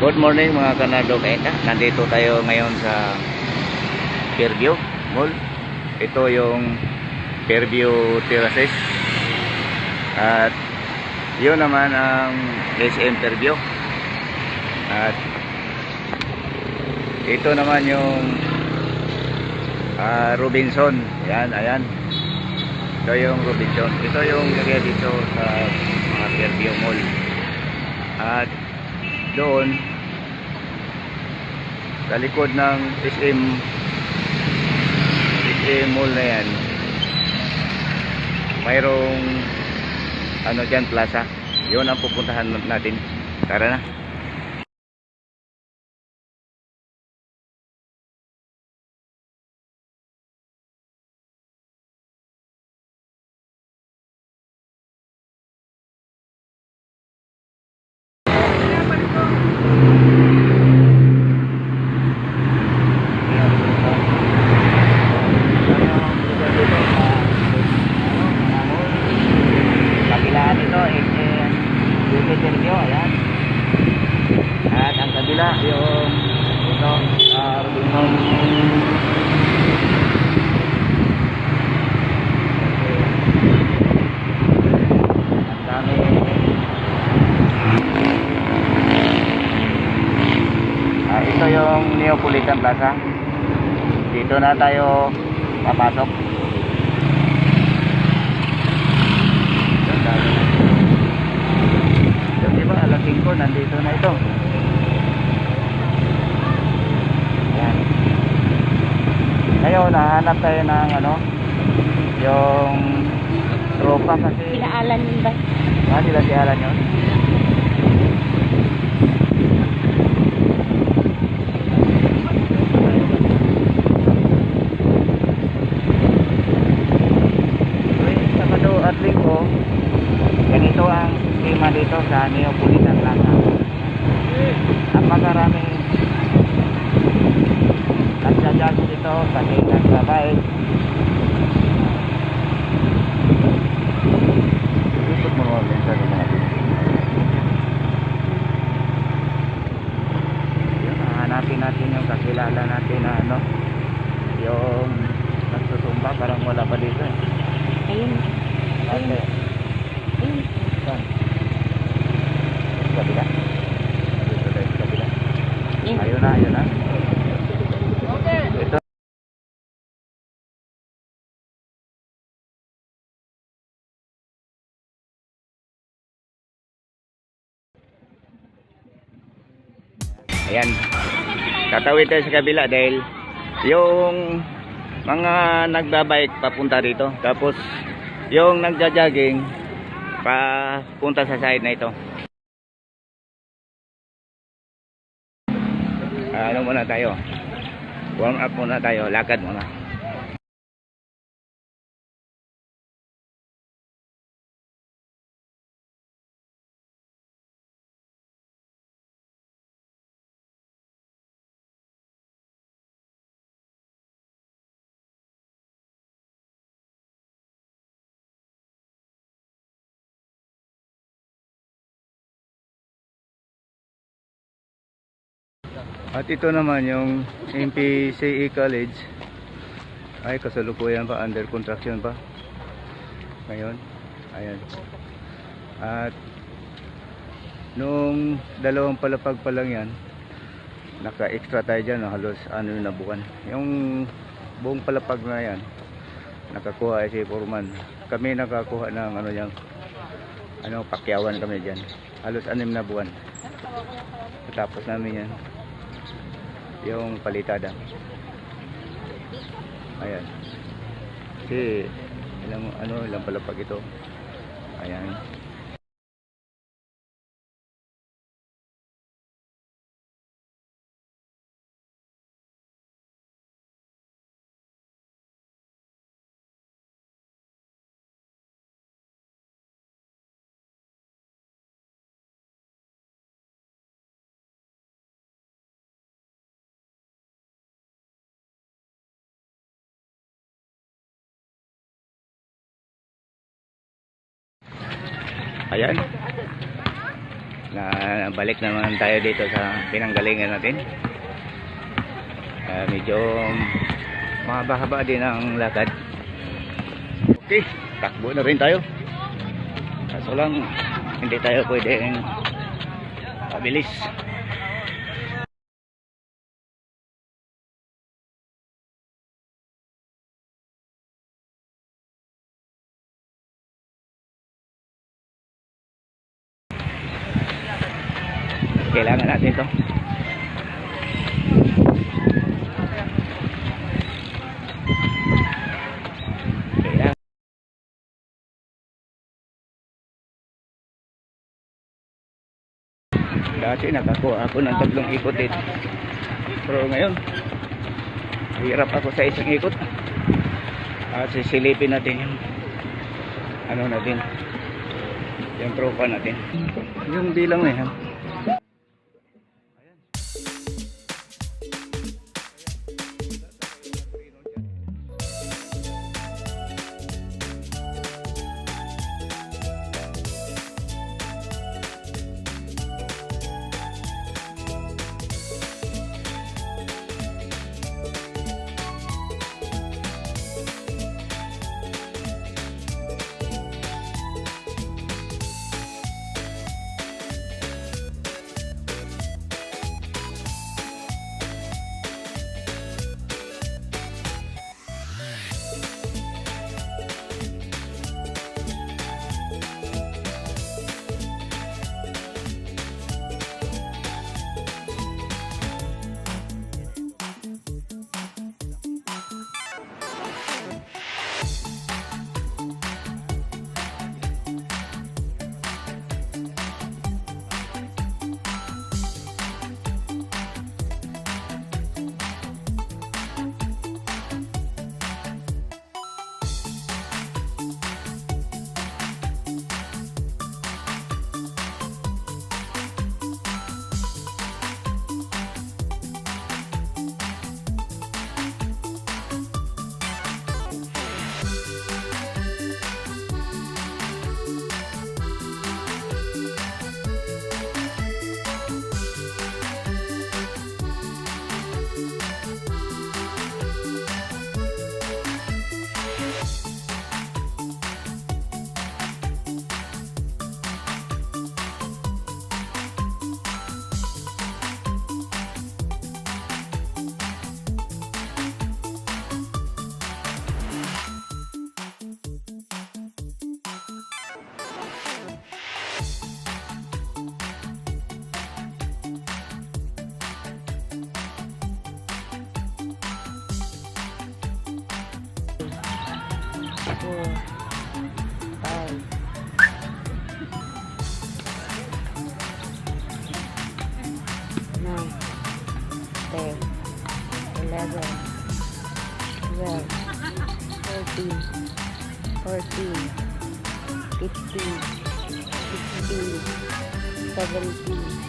Good morning mga Kanado Keka. Nandito tayo ngayon sa Fairview Mall. Ito yung Fairview Terraces. At yun naman ang SM Fairview. At ito naman yung ah, Robinson. Yan, ayan. Ito yung Robinson. Ito yung area dito sa mga Fairview Mall. At doon sa likod ng SM SM Mall na yan mayroong ano dyan plaza. Yun ang pupuntahan natin. Tara na kabilaan ito SM Beauty Termio ayan at ang kabila yung ito uh, Rubinson ang dami Ah, ito yung Neapolitan Plaza. Dito na tayo papasok. Yung iba alas 5 nandito na ito. Yan ngayon nahanap tayo ng ano yung tropa kasi Pinaalan yun ba? ah nila si Alan yun ang tema dito sa Neapolitan Plaza. Napakarami nagsadyas dito kasi nagbabay. Ikot mo naman minsan mga dito. Yun, hahanapin natin yung kakilala natin na ano, yung nagsusumba, parang wala pa dito eh. Ayun. Ate, Ayun. saan? Sa kabila? Dito tayo sa kabila. Na, ayun na. Ayan. Tatawid tayo sa kabila dahil yung mga nagbabike papunta rito. Tapos yung nagja-jogging papunta sa side na ito. Ano muna tayo? Warm up muna tayo, lakad muna. At ito naman yung MPCE College. Ay kasalukuyan pa under construction pa. Ngayon ayan. At nung dalawang palapag pa lang yan naka extra tayo dyan no? halos ano yung nabukan. Yung buong palapag na yan nakakuha ay si Foreman. Kami nakakuha ng ano yan ano pakyawan kami dyan. Halos anim na buwan. Tapos namin yan yung palitada. Ayan. Kasi ilang ano ilang palapag ito. Ayan Ayan. na balik naman tayo dito sa pinanggalingan natin. Ah, medyo mahaba-haba din ang lakad. Okay takbo na rin tayo. Kaso lang hindi tayo pwedeng pabilis kailangan natin to. Kailangan. Dati nakakuha ako ng tatlong ikot dito pero ngayon hirap ako sa isang ikot. At sisilipin natin yung ano natin yung tropa natin. Yung bilang na yan four, five, nine, ten, eleven, twelve, thirteen, fourteen, fifteen, sixteen, seventeen,